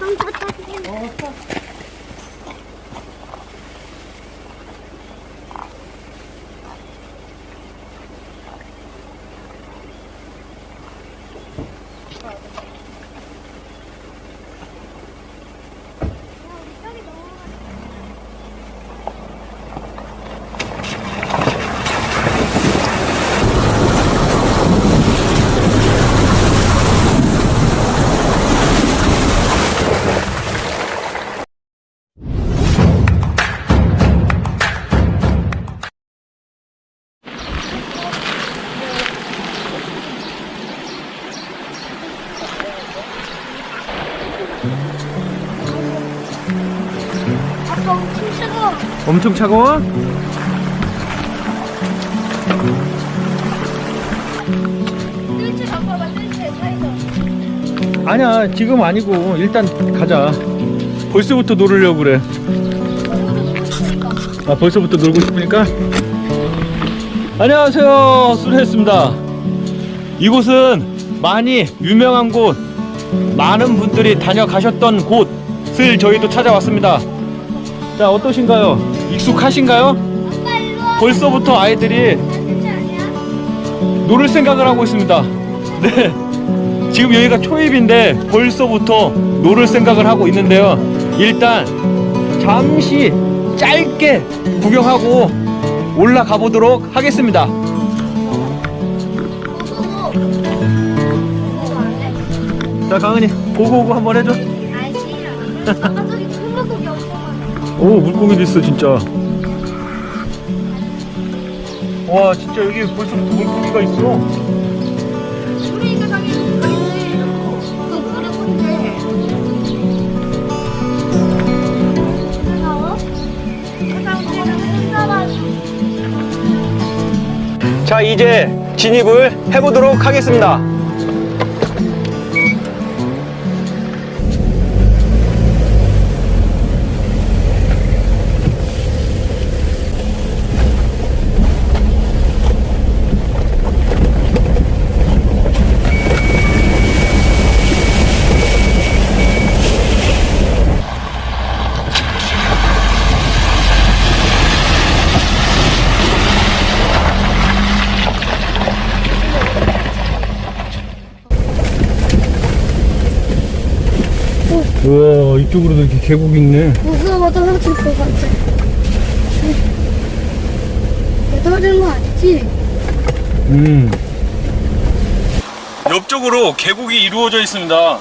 아빠 엄청 차가워? 뜰채 뜰채. 아니야 지금 아니고 일단 가자. 벌써부터 놀으려고 그래. 아 벌써부터 놀고 싶으니까? 안녕하세요. 수리했습니다. 이곳은 많이 유명한 곳. 많은 분들이 다녀가셨던 곳을 저희도 찾아왔습니다. 자 어떠신가요 익숙하신가요. 벌써부터 아이들이? 놀을 생각을 하고 있습니다. 네. 지금 여기가 초입인데 벌써부터 놀을 생각을 하고 있는데요. 일단 잠시 짧게 구경하고 올라가 보도록 하겠습니다. 자, 강은이 고고고 한번 해줘. 오, 물고기도 있어, 진짜. 와, 진짜 여기 벌써부터 물고기가 있어. 자, 이제 진입을 해보도록 하겠습니다. 우와, 이쪽으로도 이렇게 계곡이 있네. 무서워 떨어질 것 같아. 내 떨어지는 거 아니지? 음. 옆쪽으로 계곡이 이루어져 있습니다.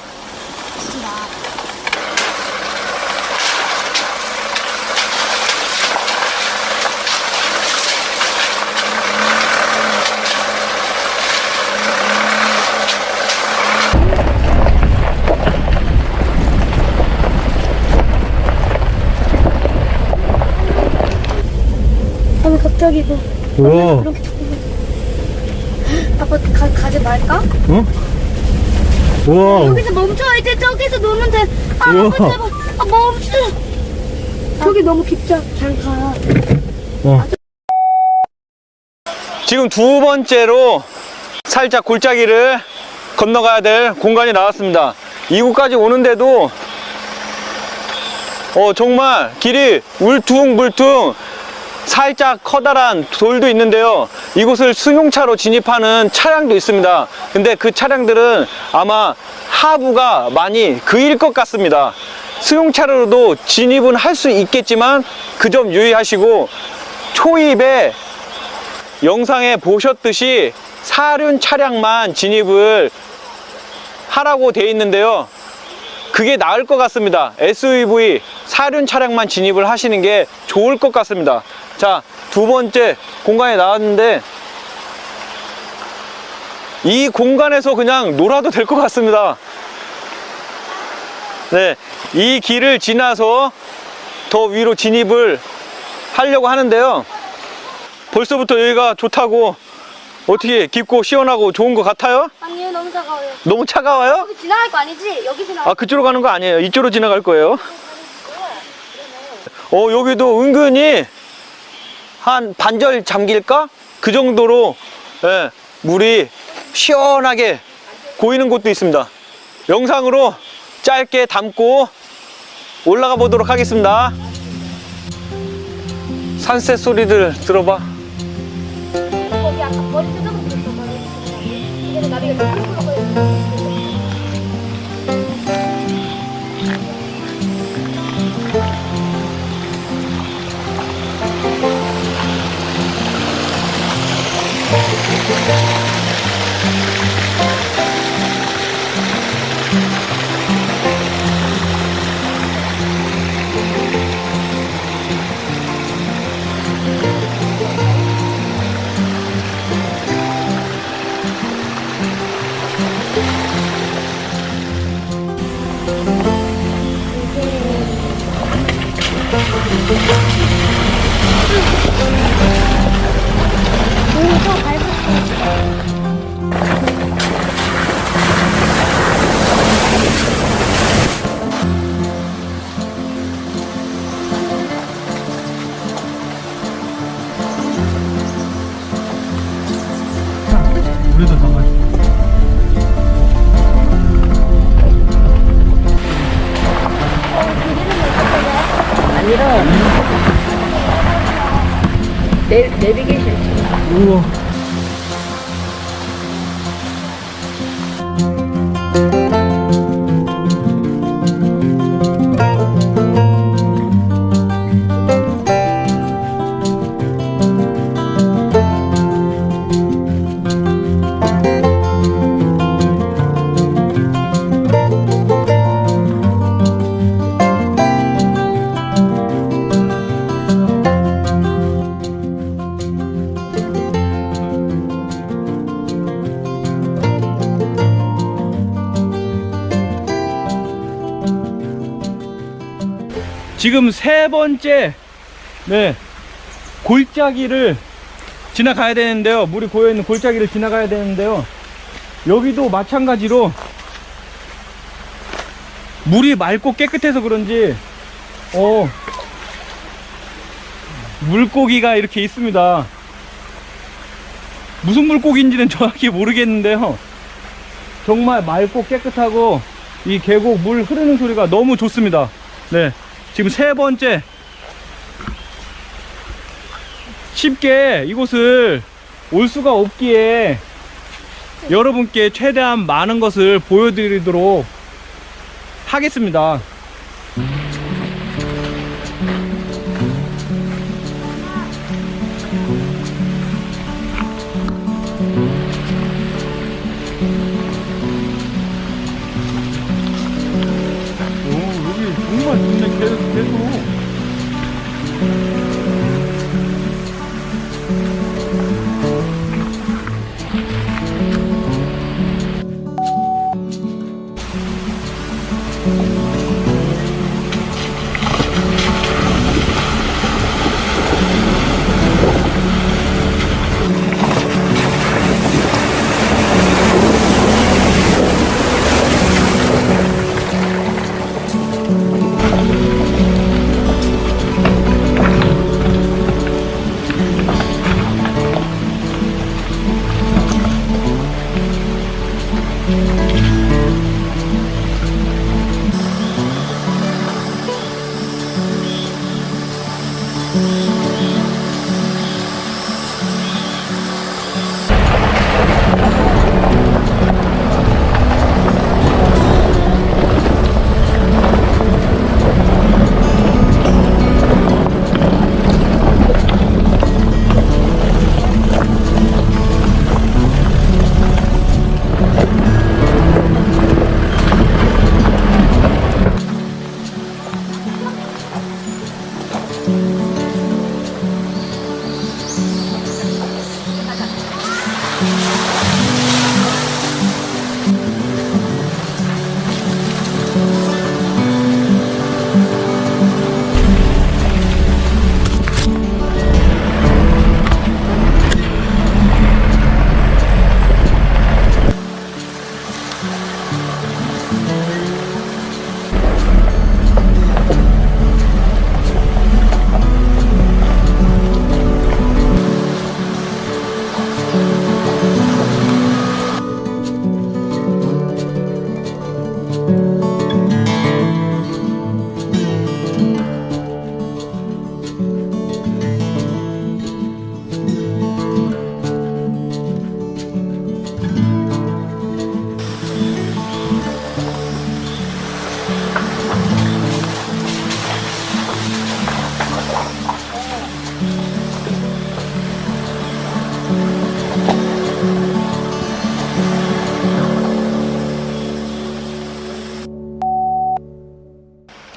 이거 우와. 이렇게 아빠 가, 가지 말까? 어? 우와. 여기서 멈춰 이제 저기서 놀면 돼. 아 우와. 아빠 제발 아 멈춰. 저기 너무 깊잖아. 잘 가. 어. 지금 두 번째로 살짝 골짜기를 건너가야 될 공간이 나왔습니다. 이곳까지 오는데도 어, 정말 길이 울퉁불퉁 살짝 커다란 돌도 있는데요. 이곳을 승용차로 진입하는 차량도 있습니다. 근데 그 차량들은 아마 하부가 많이 그일 것 같습니다. 승용차로도 진입은 할 수 있겠지만 그 점 유의하시고 초입에 영상에 보셨듯이 사륜 차량만 진입을 하라고 되어 있는데요. 그게 나을 것 같습니다. SUV 사륜 차량만 진입을 하시는 게 좋을 것 같습니다. 자, 두 번째 공간에 나왔는데 이 공간에서 그냥 놀아도 될 것 같습니다. 네, 이 길을 지나서 더 위로 진입을 하려고 하는데요. 벌써부터 여기가 좋다고 어떻게 깊고 시원하고 좋은 것 같아요? 아니요 너무 차가워요. 너무 차가워요? 여기 지나갈 거 아니지? 여기 지나갈 아 그쪽으로 가는 거 아니에요 이쪽으로 지나갈 거예요 어 여기도 은근히 한 반절 잠길까 그 정도로 예, 물이 시원하게 고이는 곳도 있습니다 영상으로 짧게 담고 올라가 보도록 하겠습니다. 산새 소리들 들어봐. 거기 아까 머리 뜯어먹고 있어 머리 이제는 나비가 좀 뜯어먹 오더 지금 세 번째 네 골짜기를 지나가야 되는데요. 물이 고여있는 골짜기를 지나가야 되는데요. 여기도 마찬가지로 물이 맑고 깨끗해서 그런지 어 물고기가 이렇게 있습니다. 무슨 물고기인지는 정확히 모르겠는데요. 정말 맑고 깨끗하고 이 계곡 물 흐르는 소리가 너무 좋습니다. 네 지금 세 번째 쉽게 이곳을 올 수가 없기에 여러분께 최대한 많은 것을 보여드리도록 하겠습니다.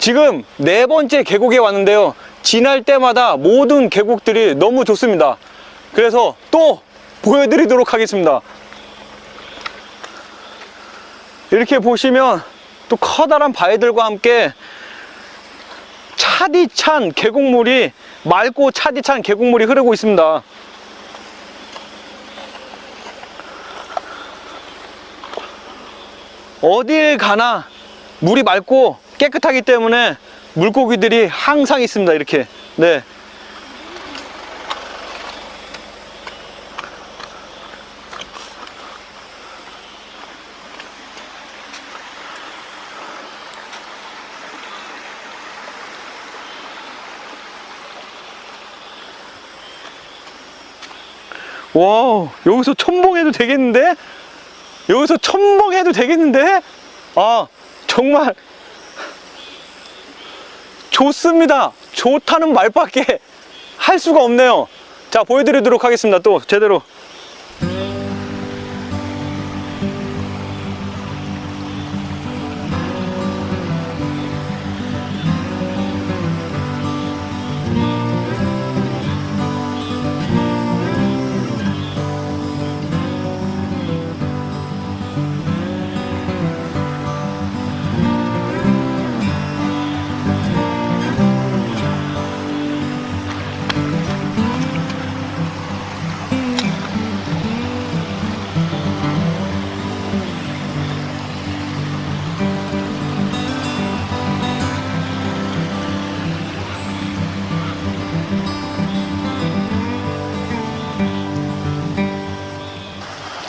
지금 네 번째 계곡에 왔는데요. 지날 때마다 모든 계곡들이 너무 좋습니다. 그래서 또 보여드리도록 하겠습니다. 이렇게 보시면 또 커다란 바위들과 함께 차디 찬 계곡물이 맑고 차디 찬 계곡물이 흐르고 있습니다. 어딜 가나 물이 맑고 깨끗하기 때문에 물고기들이 항상 있습니다. 이렇게. 네. 와, 여기서 첨벙해도 되겠는데? 여기서 첨벙해도 되겠는데? 아, 정말 좋습니다. 좋다는 말밖에 할 수가 없네요. 자, 보여드리도록 하겠습니다. 또 제대로.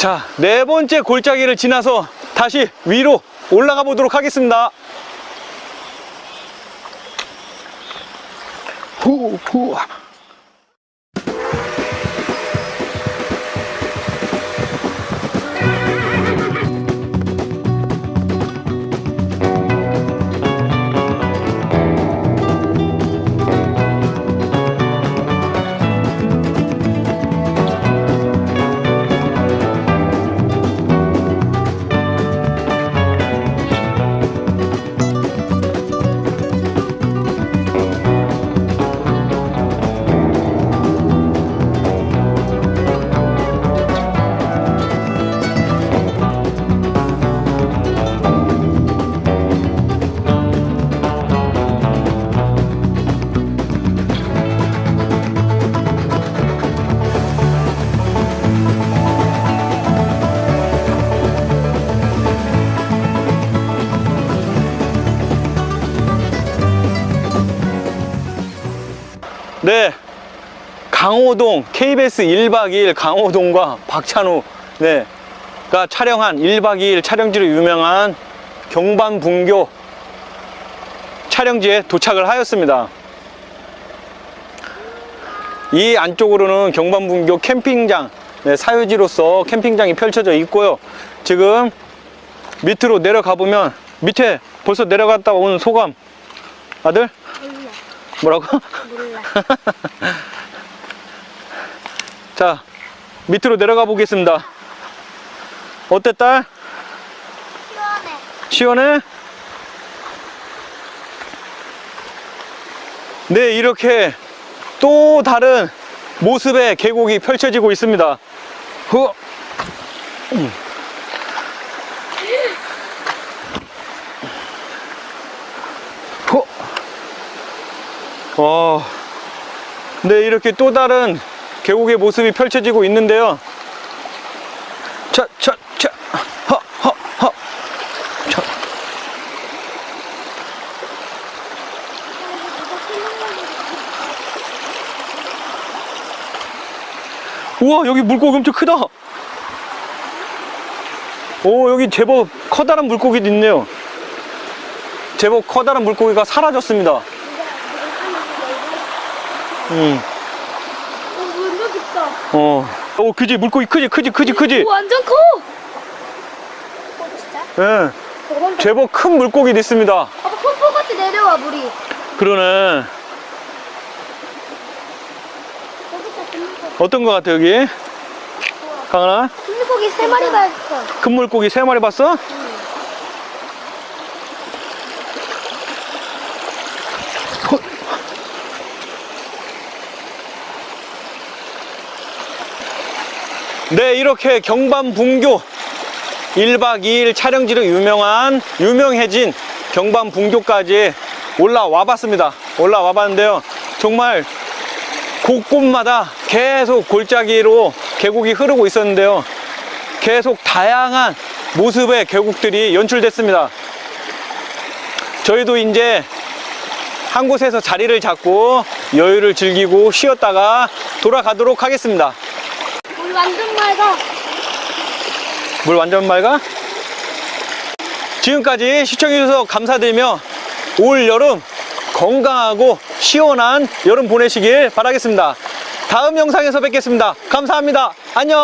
자, 네 번째 골짜기를 지나서 다시 위로 올라가 보도록 하겠습니다. 후, 후. 네. 강호동 KBS 1박 2일 강호동과 박찬우 네가 촬영한 1박 2일 촬영지로 유명한 경반분교 촬영지에 도착을 하였습니다. 이 안쪽으로는 경반분교 캠핑장 네, 사유지로서 캠핑장이 펼쳐져 있고요. 지금 밑으로 내려가 보면 밑에 벌써 내려갔다 온 소감 아들. 뭐라고? 몰라. 자, 밑으로 내려가 보겠습니다. 어때, 딸? 시원해. 시원해? 네, 이렇게 또 다른 모습의 계곡이 펼쳐지고 있습니다. 후. 음. 후. 와. 네, 이렇게 또 다른 계곡의 모습이 펼쳐지고 있는데요. 자, 자, 자, 허, 허, 허. 자. 우와, 여기 물고기 엄청 크다. 오, 여기 제법 커다란 물고기도 있네요. 제법 커다란 물고기가 사라졌습니다. 음. 어, 완전 깊다. 어. 오, 그지? 물고기 크지? 크지? 크지? 크지? 오, 완전 커. 어, 진짜? 예. 저건 제법 큰 물고기도 있습니다. 아빠 폭포같이 내려와 물이. 그러네. 금물고기. 어떤 거 같아, 여기? 강하나? 금물고기 세 마리 봤어. 큰 물고기 세 마리 봤어? 네, 이렇게 경반분교 1박 2일 촬영지로 유명한 유명해진 경반분교까지 올라와 봤습니다. 올라와 봤는데요. 정말 곳곳마다 계속 골짜기로 계곡이 흐르고 있었는데요. 계속 다양한 모습의 계곡들이 연출됐습니다. 저희도 이제 한 곳에서 자리를 잡고 여유를 즐기고 쉬었다가 돌아가도록 하겠습니다. 완전 맑아. 물 완전 맑아? 지금까지 시청해주셔서 감사드리며 올 여름 건강하고 시원한 여름 보내시길 바라겠습니다. 다음 영상에서 뵙겠습니다. 감사합니다. 안녕!